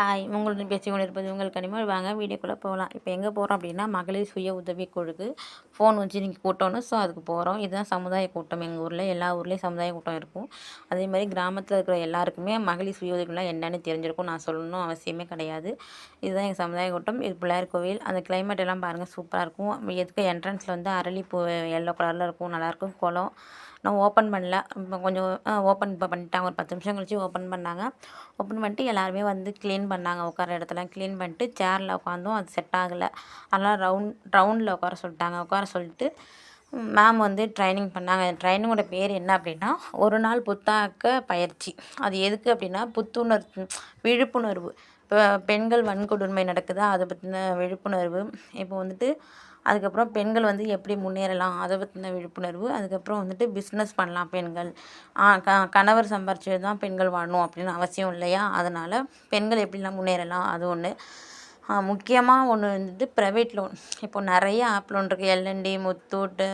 Hi உங்களுடன் பேசி கொண்டிருப்பது உங்கள் கனிமொழி. வாங்க வீடியோக்குள்ளே போகலாம். இப்போ எங்கே போகிறோம் அப்படின்னா மகளிர் சுய உதவி குழுக்கு ஃபோன் வச்சு நீங்கள் கூட்டணும். ஸோ அதுக்கு போகிறோம் இதுதான் சமுதாய கூட்டம். எங்கள் ஊரில் எல்லா ஊர்லேயும் சமுதாய கூட்டம் இருக்கும். அதே மாதிரி கிராமத்தில் இருக்கிற எல்லாருக்குமே மகளிர் சுய உதவிக்குலாம் என்னென்னு தெரிஞ்சிருக்கும். நான் சொல்லணும் அவசியமே கிடையாது. இதுதான் எங்கள் சமுதாய கூட்டம். இது பிள்ளையார் கோவில். அந்த கிளைமேட் எல்லாம் பாருங்கள் சூப்பராக இருக்கும். எதுக்கு என்ட்ரன்ஸில் வந்து அரளிப்பூ எல்லோ கலரில் இருக்கும் நல்லாயிருக்கும் குளம். நான் ஓப்பன் பண்ணல. கொஞ்சம் ஓப்பன் இப்போ பண்ணிட்டாங்க. ஒரு பத்து நிமிஷம் கழிச்சு ஓப்பன் பண்ணாங்க. ஓப்பன் பண்ணிட்டு எல்லாருமே வந்து க்ளீன் பண்ணாங்க உட்கார இடத்துல க்ளீன் பண்ணிட்டு சேரில் உட்காந்தோம் அது செட் ஆகலை. அதனால் ரவுண்ட் ரவுண்டில் உட்கார சொல்லிட்டாங்க. உட்கார சொல்லிட்டு மேம் வந்து ட்ரைனிங் பண்ணாங்க. ட்ரைனிங்கோட பேர் என்ன அப்படின்னா ஒரு நாள் புத்தாக்க பயிற்சி. அது எதுக்கு அப்படின்னா புத்துணர்வு விழிப்புணர்வு. இப்போ பெண்கள் வன்கொடுமை நடக்குதா? அதை பற்றின விழிப்புணர்வு. இப்போ வந்துட்டு அதுக்கப்புறம் பெண்கள் வந்து எப்படி முன்னேறலாம்? அதை பற்றின விழிப்புணர்வு. அதுக்கப்புறம் வந்துட்டு பிஸ்னஸ் பண்ணலாம் பெண்கள். க கணவர் சம்பாரிச்சு தான் பெண்கள் வாழணும் அப்படின்னு அவசியம் இல்லையா? அதனால் பெண்கள் எப்படிலாம் முன்னேறலாம்? அது ஒன்று முக்கியமாக ஒன்று வந்துட்டு ப்ரைவேட் லோன் இப்போ நிறைய ஆப் லோன் இருக்குது L and T Muthoot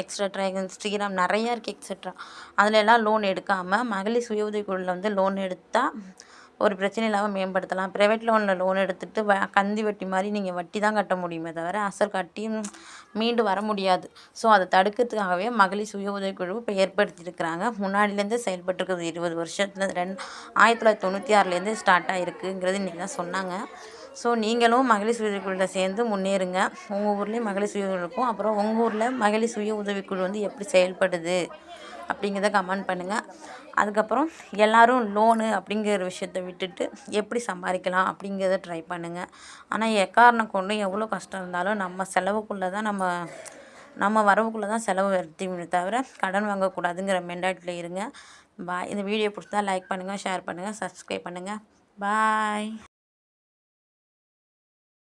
extra Shriram நிறையா இருக்குது எக்ஸட்ரா அதில் எல்லாம் லோன் எடுக்காமல் மகளிர் சுய உதவி குழுவில் வந்து லோன் எடுத்தால் ஒரு பிரச்சனை இல்லாமல் மேம்படுத்தலாம். ப்ரைவேட் லோனில் லோன் எடுத்துகிட்டு வ கந்தி வட்டி மாதிரி நீங்கள் வட்டி தான் கட்ட முடியுமே தவிர அசல் கட்டி மீண்டு வர முடியாது. ஸோ அதை தடுக்கிறதுக்காகவே மகளிர் சுய உதவிக்குழு இப்போ ஏற்படுத்தியிருக்கிறாங்க. முன்னாடிலேருந்தே செயல்பட்டுருக்குது இருபது வருஷத்துல ரெண்டு ஆயிரத்தி தொள்ளாயிரத்தி தொண்ணூற்றி ஆறுலேருந்து ஸ்டார்ட் ஆகிருக்குங்கிறது இன்றைக்கி தான் சொன்னாங்க. ஸோ நீங்களும் மகளிர் சுய உதவிக்குழுவில் சேர்ந்து முன்னேறுங்க. உங்கள் ஊர்லேயும் மகளிர் சுய உதவி இருக்கும் அப்புறம் உங்கள் ஊரில் மகளிர் சுய உதவிக்குழு வந்து எப்படி செயல்படுது? அப்படிங்கிறத கமெண்ட் பண்ணுங்கள் அதுக்கப்புறம் எல்லோரும் லோனு அப்படிங்கிற விஷயத்த விட்டுட்டு எப்படி சம்பாதிக்கலாம் அப்படிங்கிறத ட்ரை பண்ணுங்கள் ஆனால் எக்காரணம் கொண்டு எவ்வளோ கஷ்டம் இருந்தாலும் நம்ம செலவுக்குள்ளே தான் நம்ம நம்ம வரவுக்குள்ளே தான் செலவு வருத்திமே தவிர கடன் வாங்கக்கூடாதுங்கிற மென்டாலிட்டியில் இருங்க. பாய் இந்த வீடியோ பிடிச்சா லைக் பண்ணுங்கள் ஷேர் பண்ணுங்கள் சப்ஸ்கிரைப் பண்ணுங்கள் பாய்